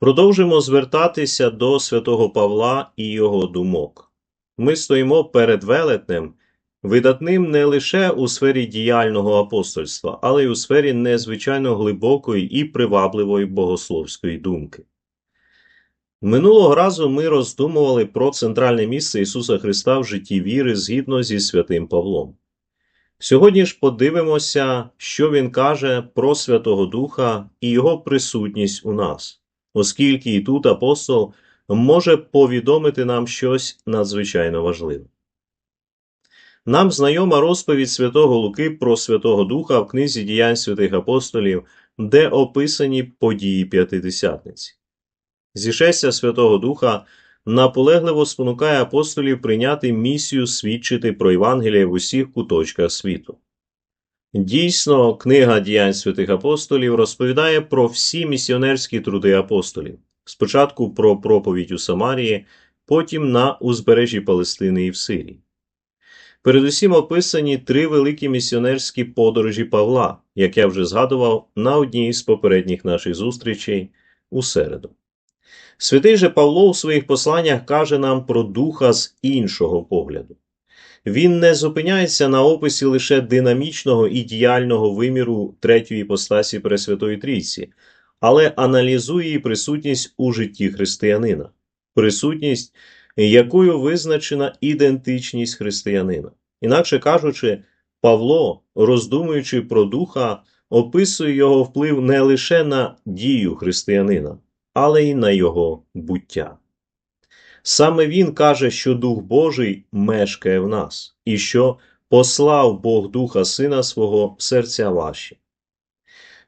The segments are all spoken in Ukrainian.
Продовжимо звертатися до святого Павла і його думок. Ми стоїмо перед велетнем, видатним не лише у сфері діяльного апостольства, але й у сфері незвичайно глибокої і привабливої богословської думки. Минулого разу ми роздумували про центральне місце Ісуса Христа в житті віри згідно зі святим Павлом. Сьогодні ж подивимося, що він каже про Святого Духа і його присутність у нас, оскільки і тут апостол може повідомити нам щось надзвичайно важливе. Нам знайома розповідь Святого Луки про Святого Духа в книзі діянь святих апостолів, де описані події П'ятидесятниці. Зішестя Святого Духа наполегливо спонукає апостолів прийняти місію свідчити про Євангеліє в усіх куточках світу. Дійсно, книга діянь святих апостолів розповідає про всі місіонерські труди апостолів, спочатку про проповідь у Самарії, потім на узбережжі Палестини і в Сирії. Передусім описані три великі місіонерські подорожі Павла, як я вже згадував на одній з попередніх наших зустрічей у середу. Святий же Павло у своїх посланнях каже нам про духа з іншого погляду. Він не зупиняється на описі лише динамічного і діяльного виміру третьої постасі Пресвятої Трійці, але аналізує її присутність у житті християнина, присутність, якою визначена ідентичність християнина. Інакше кажучи, Павло, роздумуючи про духа, описує його вплив не лише на дію християнина, але й на його буття. Саме він каже, що Дух Божий мешкає в нас, і що послав Бог Духа Сина свого в серця ваші.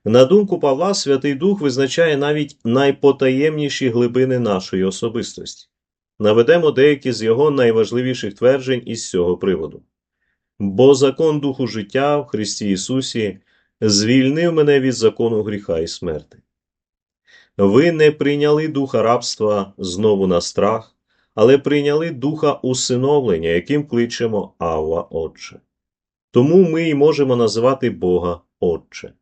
На думку Павла, Святий Дух визначає навіть найпотаємніші глибини нашої особистості. Наведемо деякі з його найважливіших тверджень із цього приводу. Бо закон Духу життя в Христі Ісусі звільнив мене від закону гріха і смерти. Ви не прийняли духа рабства знову на страх, але прийняли духа усиновлення, яким кличемо Авва Отче. Тому ми й можемо називати Бога Отче.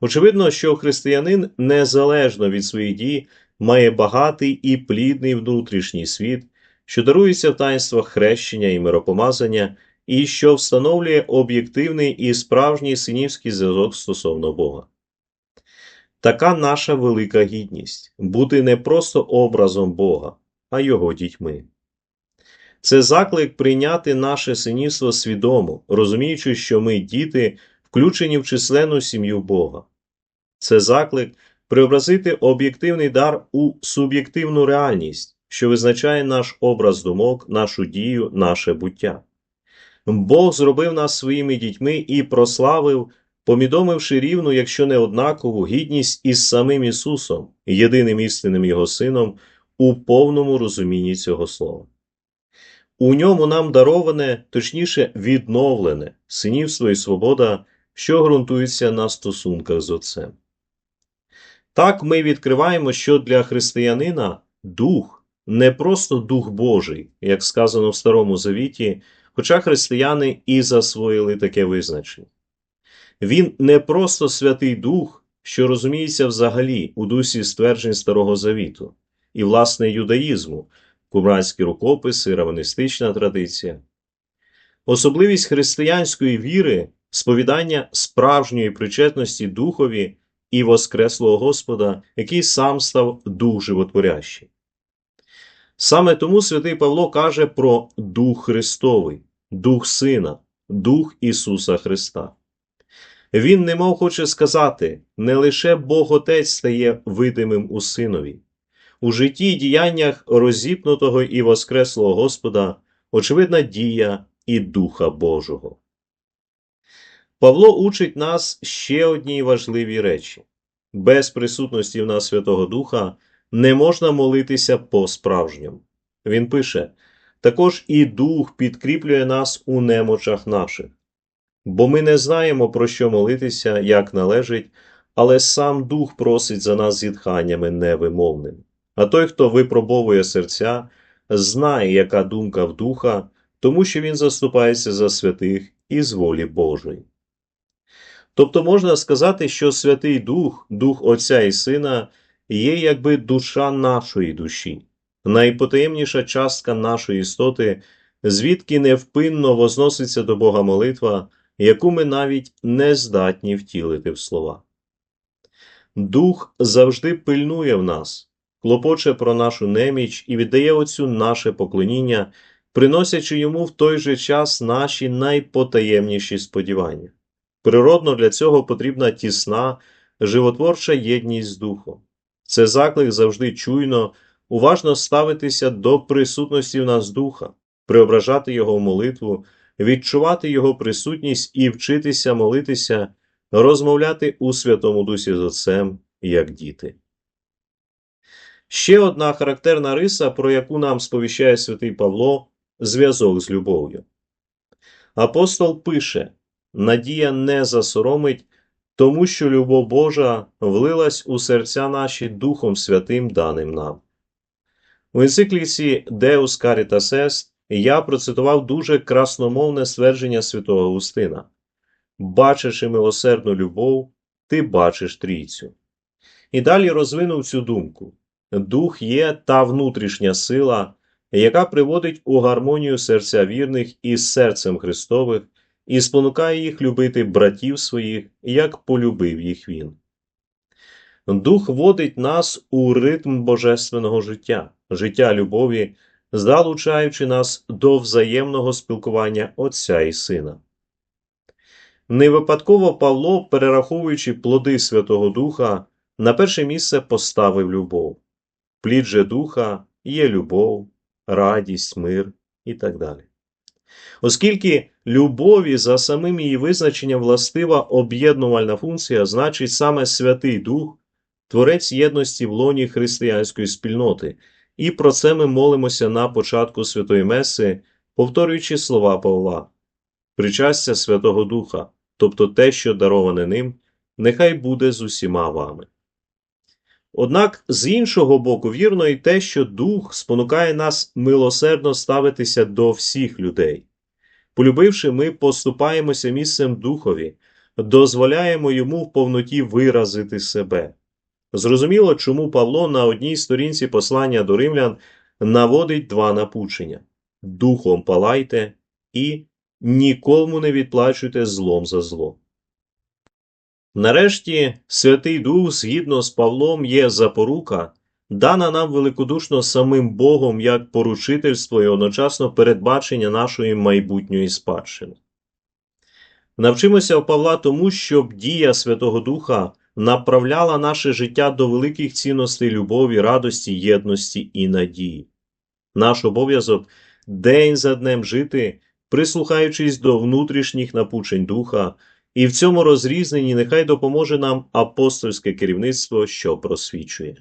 Очевидно, що християнин незалежно від своїх дій має багатий і плідний внутрішній світ, що дарується в таїнствах хрещення і миропомазання, і що встановлює об'єктивний і справжній синівський зв'язок стосовно Бога. Така наша велика гідність бути не просто образом Бога, а Його дітьми. Це заклик прийняти наше синівство свідомо, розуміючи, що ми діти, включені в численну сім'ю Бога. Це заклик преобразити об'єктивний дар у суб'єктивну реальність, що визначає наш образ думок, нашу дію, наше буття. Бог зробив нас своїми дітьми і прославив помідомивши рівну, якщо не однакову, гідність із самим Ісусом, єдиним істинним Його Сином, у повному розумінні цього слова. У ньому нам дароване, точніше, відновлене синівство і свобода, що ґрунтується на стосунках з Отцем. Так ми відкриваємо, що для християнина дух не просто дух Божий, як сказано в Старому Завіті, хоча християни і засвоїли таке визначення. Він не просто Святий Дух, що розуміється взагалі у дусі стверджень Старого Завіту, і, власне, юдаїзму, кумранські рукописи, раванистична традиція. Особливість християнської віри сповідання справжньої причетності Духові і Воскреслого Господа, який сам став Дух Животворящий. Саме тому святий Павло каже про Дух Христовий, Дух Сина, Дух Ісуса Христа. Він немов хоче сказати, не лише Бог Отець стає видимим у Синові. У житті й діяннях розіпнутого і Воскреслого Господа очевидна дія і Духа Божого. Павло учить нас ще одній важливій речі без присутності в нас Святого Духа не можна молитися по-справжньому. Він пише також і Дух підкріплює нас у немочах наших бо ми не знаємо, про що молитися, як належить, але сам Дух просить за нас зітханнями невимовними. А той, хто випробовує серця, знає, яка думка в духа, тому що він заступається за святих із волі Божої. Тобто можна сказати, що Святий Дух, Дух Отця і Сина, є якби душа нашої душі, найпотаємніша частка нашої істоти, звідки невпинно возноситься до Бога молитва, яку ми навіть не здатні втілити в слова. Дух завжди пильнує в нас, клопоче про нашу неміч і віддає Отцю наше поклоніння, приносячи йому в той же час наші найпотаємніші сподівання. Природно для цього потрібна тісна, животворча єдність з Духом. Це заклик завжди чуйно, уважно ставитися до присутності в нас Духа, преображати Його в молитву, відчувати Його присутність і вчитися молитися, розмовляти у Святому Дусі з Отцем, як діти. Ще одна характерна риса, про яку нам сповіщає святий Павло зв'язок з любов'ю. Апостол пише: Надія не засоромить, тому що любов Божа влилась у серця наші Духом Святим даним нам. У енцикліці Deus Caritas Est я процитував дуже красномовне ствердження святого Августина Бачачи милосердну любов, ти бачиш трійцю. І далі розвинув цю думку. Дух є та внутрішня сила, яка приводить у гармонію серця вірних із серцем Христових і спонукає їх любити братів своїх, як полюбив їх він. Дух водить нас у ритм божественного життя, життя любові, залучаючи нас до взаємного спілкування Отця і Сина. Не випадково Павло, перераховуючи плоди Святого Духа, на перше місце поставив любов. Плід же духа є любов, радість, мир і так далі. Оскільки любові за самим її визначенням властива об'єднувальна функція, значить саме Святий Дух, творець єдності в лоні християнської спільноти, і про це ми молимося на початку Святої Меси, повторюючи слова Павла. Причастя Святого Духа, тобто те, що дароване ним, нехай буде з усіма вами. Однак, з іншого боку, вірно і те, що Дух спонукає нас милосердно ставитися до всіх людей. Полюбивши, ми поступаємося місцем Духові, дозволяємо йому в повноті виразити себе. Зрозуміло, чому Павло на одній сторінці послання до римлян наводить два напучення Духом палайте і нікому не відплачуйте злом за зло. Нарешті Святий Дух, згідно з Павлом, є запорука, дана нам великодушно самим Богом як поручительство і одночасно передбачення нашої майбутньої спадщини. Навчимося в Павла тому, щоб дія Святого Духа направляла наше життя до великих цінностей любові, радості, єдності і надії. Наш обов'язок день за днем жити, прислухаючись до внутрішніх напучень Духа, і в цьому розрізненні нехай допоможе нам апостольське керівництво, що просвічує.